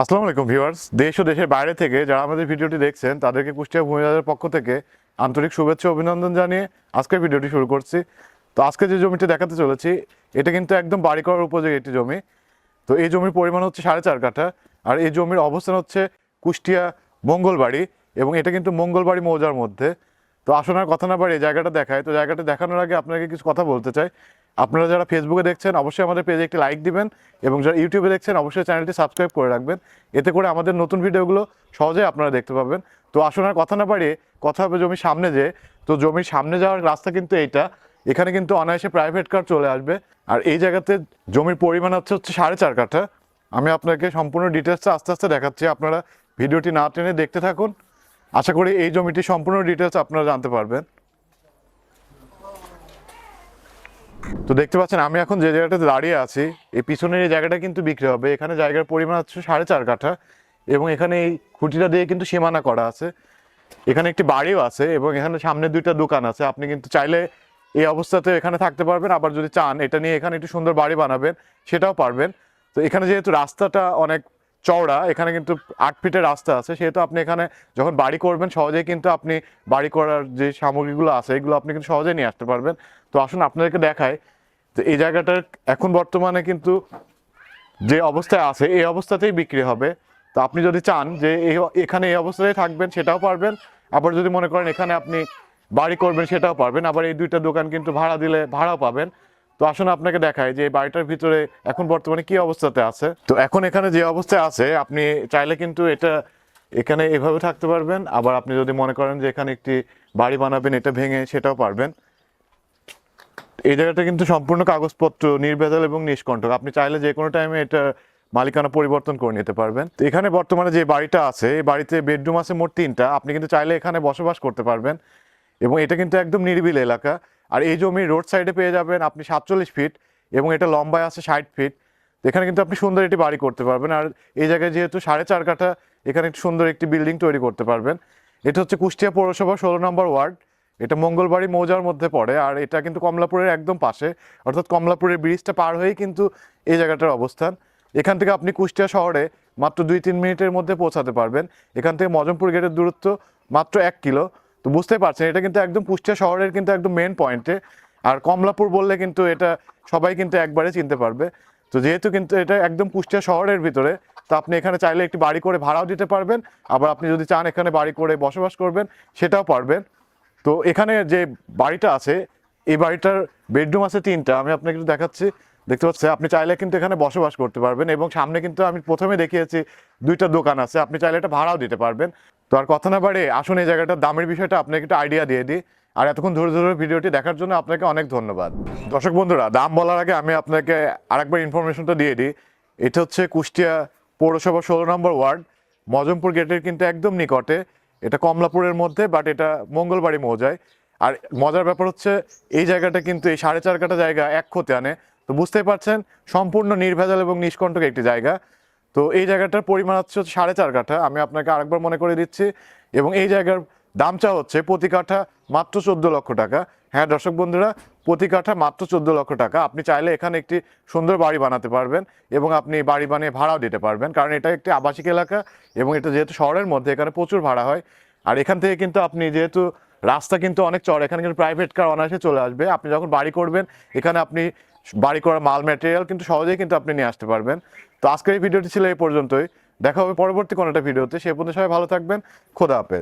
আসসালামু আলাইকুম ভিউয়ার্স। দেশ ও দেশের বাইরে থেকে যারা আমাদের ভিডিওটি দেখছেন, তাদেরকে কুষ্টিয়া ভূমিবাজারের পক্ষ থেকে আন্তরিক শুভেচ্ছা অভিনন্দন জানিয়ে আজকের ভিডিওটি শুরু করছি। তো আজকে যে জমিটি দেখাতে চলেছি, এটা কিন্তু একদম বাড়ি করার উপযোগী একটি জমি। তো এই জমির পরিমাণ হচ্ছে সাড়ে চার কাঠা, আর এই জমির অবস্থান হচ্ছে কুষ্টিয়া মঙ্গলবাড়ি, এবং এটা কিন্তু মঙ্গলবাড়ি মৌজার মধ্যে। তো আসুন আর কথা না বাড়ি এই জায়গাটা দেখায় তো জায়গাটা দেখানোর আগে আপনাকে কিছু কথা বলতে চাই। আপনারা যারা ফেসবুকে দেখছেন, অবশ্যই আমাদের পেজে একটি লাইক দিবেন এবং যারা ইউটিউবে দেখছেন, অবশ্যই চ্যানেলটি সাবস্ক্রাইব করে রাখবেন। এতে করে আমাদের নতুন ভিডিওগুলো সহজেই আপনারা দেখতে পাবেন। তো আসুন আর কথা না বাড়িয়ে কথা হবে জমির সামনে যে, তো জমির সামনে যাওয়ার রাস্তা কিন্তু এইটা। এখানে কিন্তু অনায়াসে প্রাইভেট কার চলে আসবে। আর এই জায়গাতে জমির পরিমাণ হচ্ছে হচ্ছে সাড়ে চার কাঠা। আমি আপনাকে সম্পূর্ণ ডিটেলসটা আস্তে আস্তে দেখাচ্ছি। আপনারা ভিডিওটি না টেনে দেখতে থাকুন। আশা করি এই জমিটি সম্পূর্ণ ডিটেলস আপনারা জানতে পারবেন। তো দেখতে পাচ্ছেন, আমি এখন যে জায়গাটাতে দাঁড়িয়ে আছি, এই পিছনের এই জায়গাটা কিন্তু বিক্রি হবে। এখানে জায়গার পরিমাণ হচ্ছে সাড়ে চার কাঠা এবং এখানে এই খুঁটিটা দিয়ে কিন্তু সীমানা করা আছে। এখানে একটি বাড়িও আছে এবং এখানে সামনে দুইটা দোকান আছে। আপনি কিন্তু চাইলে এই অবস্থাতে এখানে থাকতে পারবেন। আবার যদি চান, এটা নিয়ে এখানে একটু সুন্দর বাড়ি বানাবেন, সেটাও পারবেন। তো এখানে যেহেতু রাস্তাটা অনেক চওড়া, এখানে কিন্তু আট ফিটের রাস্তা আছে। সেহেতু আপনি এখানে যখন বাড়ি করবেন, সহজেই কিন্তু আপনি বাড়ি করার যে সামগ্রীগুলো আছে, এগুলো আপনি কিন্তু সহজেই নিয়ে আসতে পারবেন। তো আসুন আপনাদেরকে দেখায় তো এই জায়গাটার এখন বর্তমানে কিন্তু যে অবস্থায় আছে, এই অবস্থাতেই বিক্রি হবে। তো আপনি যদি চান যে এই, এখানে এই অবস্থাতেই থাকবেন, সেটাও পারবেন। আবার যদি মনে করেন এখানে আপনি বাড়ি করবেন, সেটাও পারবেন। আবার এই দুইটা দোকান কিন্তু ভাড়া দিলে ভাড়াও পাবেন। তো আসুন আপনাকে দেখায় যে এই বাড়িটার ভিতরে এখন বর্তমানে কি অবস্থাতে আছে। তো এখন এখানে যে অবস্থায় আছে, আপনি চাইলে কিন্তু এটা এখানে এভাবে থাকতে পারবেন। আবার আপনি যদি মনে করেন যে এখানে একটি বাড়ি বানাবেন, এটা ভেঙে সেটাও পারবেন। এই জায়গাটা কিন্তু সম্পূর্ণ কাগজপত্র, নির্ভেজাল এবং নিষ্কণ্টক। আপনি চাইলে যে কোনো টাইমে এটা মালিকানা পরিবর্তন করে নিতে পারবেন। তো এখানে বর্তমানে যে বাড়িটা আছে, এই বাড়িতে বেডরুম আছে মোট তিনটা। আপনি কিন্তু চাইলে এখানে বসবাস করতে পারবেন এবং এটা কিন্তু একদম নিরিবিল এলাকা। আর এই জমি রোড সাইডে পেয়ে যাবেন আপনি সাতচল্লিশ ফিট এবং এটা লম্বায় আছে ষাট ফিট এখানে কিন্তু আপনি সুন্দর একটি বাড়ি করতে পারবেন। আর এই জায়গায় যেহেতু সাড়ে চার কাঠা, এখানে একটি সুন্দর একটি বিল্ডিং তৈরি করতে পারবেন। এটা হচ্ছে কুষ্টিয়া পৌরসভা ষোলো নম্বর ওয়ার্ড। এটা মঙ্গলবাড়ি মৌজার মধ্যে পড়ে, আর এটা কিন্তু কমলাপুরের একদম পাশে। অর্থাৎ কমলাপুরের ব্রিজটা পার হয়েই কিন্তু এই জায়গাটার অবস্থান। এখান থেকে আপনি কুষ্টিয়া শহরে মাত্র দুই তিন মিনিটের মধ্যে পৌঁছাতে পারবেন। এখান থেকে মজমপুর গেটের দূরত্ব মাত্র এক কিলো। তো বুঝতে পারছেন, এটা কিন্তু একদম কুষ্টিয়া শহরের কিন্তু একদম মেন পয়েন্টে আর কমলাপুর বললে কিন্তু এটা সবাই কিন্তু একবারে চিনতে পারবে। তো যেহেতু কিন্তু এটা একদম কুষ্টিয়া শহরের ভিতরে, তো আপনি এখানে চাইলে একটি বাড়ি করে ভাড়াও দিতে পারবেন। আবার আপনি যদি চান এখানে বাড়ি করে বসবাস করবেন, সেটাও পারবেন। তো এখানে যে বাড়িটা আছে, এই বাড়িটার বেডরুম আছে তিনটা। আমি আপনাকে একটু দেখাচ্ছি। দেখতে পাচ্ছি আপনি চাইলে কিন্তু এখানে বসবাস করতে পারবেন এবং সামনে কিন্তু আমি প্রথমে দেখিয়েছি দুইটা দোকান আছে। আপনি চাইলে এটা ভাড়াও দিতে পারবেন। তো আর কথা না বাড়ে, আসুন এই জায়গাটার দামের বিষয়টা আপনাকে একটু আইডিয়া দিয়ে দিই। আর এতক্ষণ ধরে ধরে ভিডিওটি দেখার জন্য আপনাকে অনেক ধন্যবাদ। দর্শক বন্ধুরা, দাম বলার আগে আমি আপনাকে আরেকবার ইনফরমেশনটা দিয়ে দিই। এটা হচ্ছে কুষ্টিয়া পৌরসভা ষোলো নম্বর ওয়ার্ড, মজমপুর গেটের কিন্তু একদম নিকটে। এটা কমলাপুরের মধ্যে বাট এটা মঙ্গলবাড়ি মৌজায়। আর মজার ব্যাপার হচ্ছে, এই জায়গাটা কিন্তু এই সাড়ে চার কাটা জায়গা এক ক্ষতি আনে। তো বুঝতেই পারছেন, সম্পূর্ণ নির্ভেজাল এবং নিষ্কণ্টক একটি জায়গা। তো এই জায়গাটার পরিমাণ হচ্ছে সাড়ে চার কাঠা। আমি আপনাকে আরেকবার মনে করে দিচ্ছি। এবং এই জায়গার দামটা হচ্ছে প্রতি কাঠা মাত্র চোদ্দ লক্ষ টাকা। হ্যাঁ দর্শক বন্ধুরা, প্রতি কাঠা মাত্র চোদ্দ লক্ষ টাকা। আপনি চাইলে এখানে একটি সুন্দর বাড়ি বানাতে পারবেন এবং আপনি বাড়ি বানিয়ে ভাড়াও দিতে পারবেন, কারণ এটা একটি আবাসিক এলাকা এবং এটা যেহেতু শহরের মধ্যে, এখানে প্রচুর ভাড়া হয়। আর এখান থেকে কিন্তু আপনি যেহেতু রাস্তা কিন্তু অনেক চড়, এখানে কিন্তু প্রাইভেট কার অনায়াসে চলে আসবে। আপনি যখন বাড়ি করবেন, এখানে আপনি বাড়ি করা মাল ম্যাটেরিয়াল কিন্তু সহজেই কিন্তু আপনি নিয়ে আসতে পারবেন। তো আজকের এই ভিডিওটি ছিল এই পর্যন্তই। দেখা হবে পরবর্তী কোনো একটা ভিডিওতে। সে পর্যন্ত সবাই ভালো থাকবেন। খোদা হাফেজ।